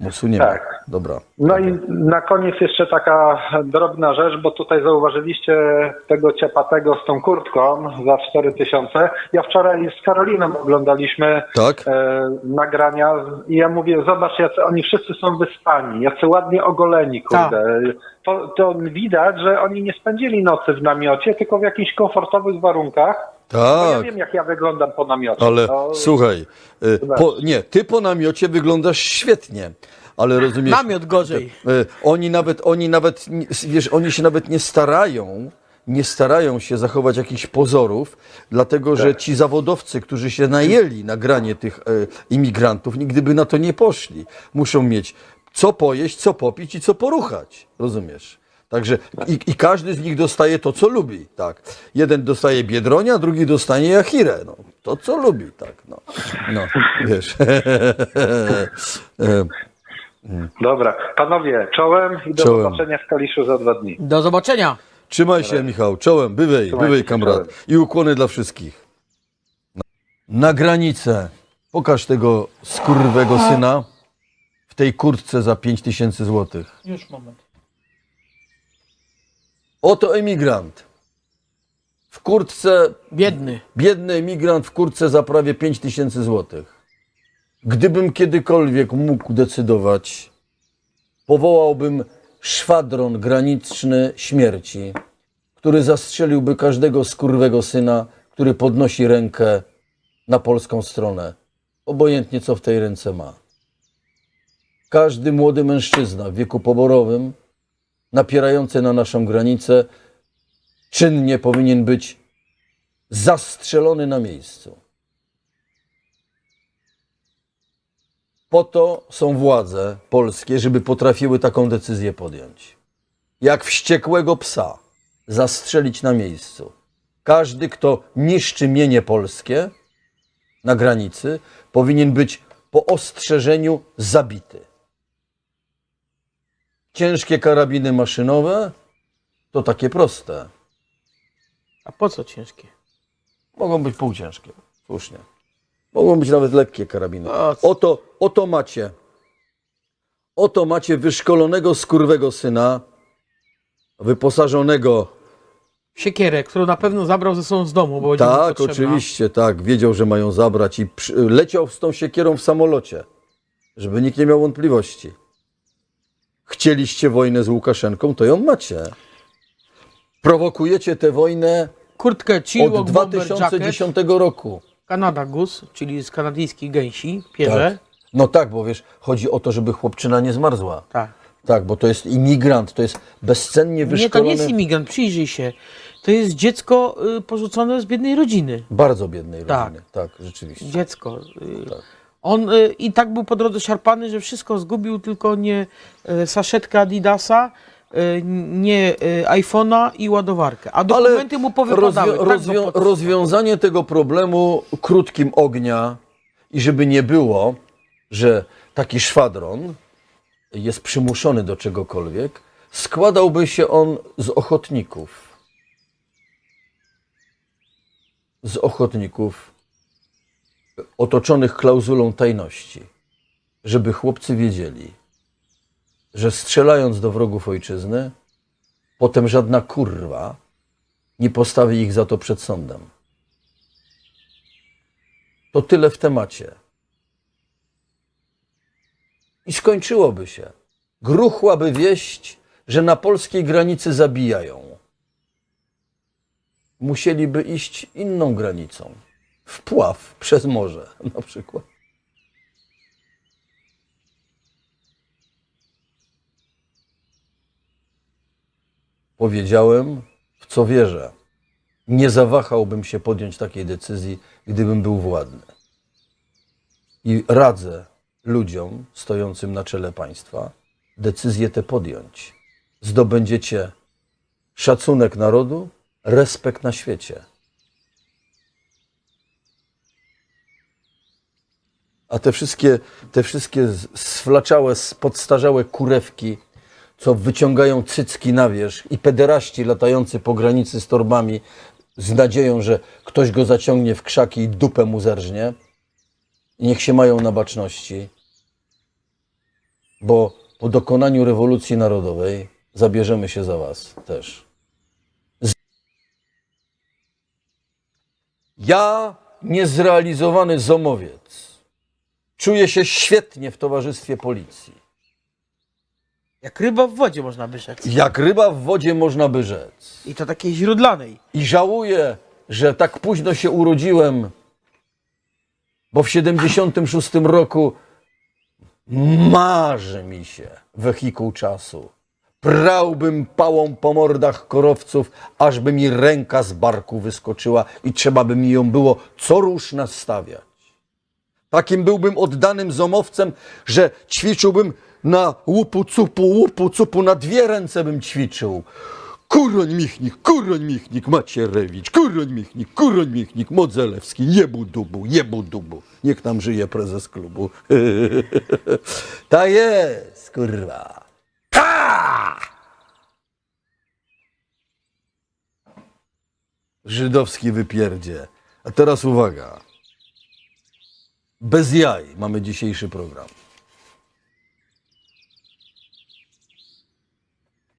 Usuniemy. Tak. Dobra. No i na koniec jeszcze taka drobna rzecz, bo tutaj zauważyliście tego ciepatego z tą kurtką za 4000. Ja wczoraj z Karoliną oglądaliśmy Tak? e, nagrania i ja mówię, zobacz, jacy oni wszyscy są wyspani, jacy ładnie ogoleni, kurde. To, to widać, że oni nie spędzili nocy w namiocie, tylko w jakichś komfortowych warunkach. Bo ja Tak. wiem, jak ja wyglądam po namiocie. Ale To- słuchaj, y, po, nie, ty po namiocie wyglądasz świetnie, ale rozumiesz. Namiot gorzej. y, Oni nawet, oni nawet, nie- wiesz, oni się nawet nie starają, nie starają się zachować jakichś pozorów, dlatego że ci zawodowcy, którzy się najęli na granie tych y, imigrantów, nigdy by na to nie poszli. Muszą mieć co pojeść, co popić i co poruchać, rozumiesz? Także i, i każdy z nich dostaje to, co lubi, tak. Jeden dostaje biedronia, drugi dostanie jachirę, no. To, co lubi, tak, no. No, wiesz. Dobra, panowie, czołem i do Czołem. zobaczenia w Kaliszu za dwa dni. Do zobaczenia. Trzymaj się, Michał, czołem, bywaj, Trzymajcie bywaj, kamrat. czołem. I ukłony dla wszystkich. Na granicę. Pokaż tego skurwego syna w tej kurtce za 5000 złotych. Już moment. Oto emigrant. W kurtce Biedny. Biedny emigrant w kurtce za prawie 5 tysięcy złotych. Gdybym kiedykolwiek mógł decydować, powołałbym szwadron graniczny śmierci, który zastrzeliłby każdego skurwego syna, który podnosi rękę na polską stronę, obojętnie co w tej ręce ma. Każdy młody mężczyzna w wieku poborowym, napierający na naszą granicę, czynnie powinien być zastrzelony na miejscu. Po to są władze polskie, żeby potrafiły taką decyzję podjąć. Jak wściekłego psa zastrzelić na miejscu. Każdy, kto niszczy mienie polskie na granicy, powinien być po ostrzeżeniu zabity. Ciężkie karabiny maszynowe to takie proste. A po co ciężkie? Mogą być półciężkie, słusznie. Mogą być nawet lekkie karabiny. Co- Oto, oto macie. Oto macie wyszkolonego skurwego syna, wyposażonego. Siekierę, którą na pewno zabrał ze sobą z domu, bo będzie mu Tak, potrzebna. oczywiście, tak. Wiedział, że mają zabrać i przy, leciał z tą siekierą w samolocie, żeby nikt nie miał wątpliwości. Chcieliście wojnę z Łukaszenką, to ją macie. Prowokujecie tę wojnę Kurtkę od Bomber Jacket, 2010 roku. Kanada Goose, czyli z kanadyjskich gęsi, pierze. Tak. No tak, bo wiesz, chodzi o to, żeby chłopczyna nie zmarzła. Tak. Tak, bo to jest imigrant, to jest bezcennie Nie, to wyszkolony, nie jest imigrant, przyjrzyj się. To jest dziecko y, porzucone z biednej rodziny. bardzo biednej Tak. rodziny. Tak, rzeczywiście. Dziecko. y, Tak. On y, i tak był po drodze szarpany, że wszystko zgubił, tylko nie y, saszetkę Adidasa, y, nie iPhone'a i ładowarkę. A dokumenty mu powypadały. rozwią- tak rozwią- rozwiązanie tego problemu krótkim ognia i żeby nie było, że taki szwadron jest przymuszony do czegokolwiek, składałby się on z ochotników. Z ochotników otoczonych klauzulą tajności, żeby chłopcy wiedzieli, że strzelając do wrogów ojczyzny, potem żadna kurwa nie postawi ich za to przed sądem. To tyle w temacie. I skończyłoby się. Gruchłaby wieść, że na polskiej granicy zabijają. Musieliby iść inną granicą. Wpław przez morze na przykład. Powiedziałem, w co wierzę. Nie zawahałbym się podjąć takiej decyzji, gdybym był władny. I radzę ludziom stojącym na czele państwa decyzję tę podjąć. Zdobędziecie szacunek narodu, respekt na świecie. A te wszystkie, te wszystkie sflaczałe, podstarzałe kurewki, co wyciągają cycki na wierzch i pederaści latający po granicy z torbami z nadzieją, że ktoś go zaciągnie w krzaki i dupę mu zerżnie. Niech się mają na baczności. bo po dokonaniu rewolucji narodowej zabierzemy się za was też. Z- Ja, niezrealizowany zomowiec, czuję się świetnie w towarzystwie policji. Jak ryba w wodzie można by rzec. Jak ryba w wodzie można by rzec. I to takiej źródlanej. I żałuję, że tak późno się urodziłem, bo w 76 roku marzy mi się wehikuł czasu. Prałbym pałą po mordach korowców, ażby mi ręka z barku wyskoczyła i trzeba by mi ją było co rusz nastawiać. Takim byłbym oddanym zomowcem, że ćwiczyłbym na łupu cupu, łupu cupu, na dwie ręce bym ćwiczył. Kuroń Michnik, Kuroń Michnik, Macierewicz, Kuroń Michnik, Kuroń Michnik, Modzelewski, jebu dubu, jebu dubu. Niech nam żyje prezes klubu. Ta jest, kurwa. Ha! Żydowski wypierdzie. A teraz uwaga. Bez jaj mamy dzisiejszy program.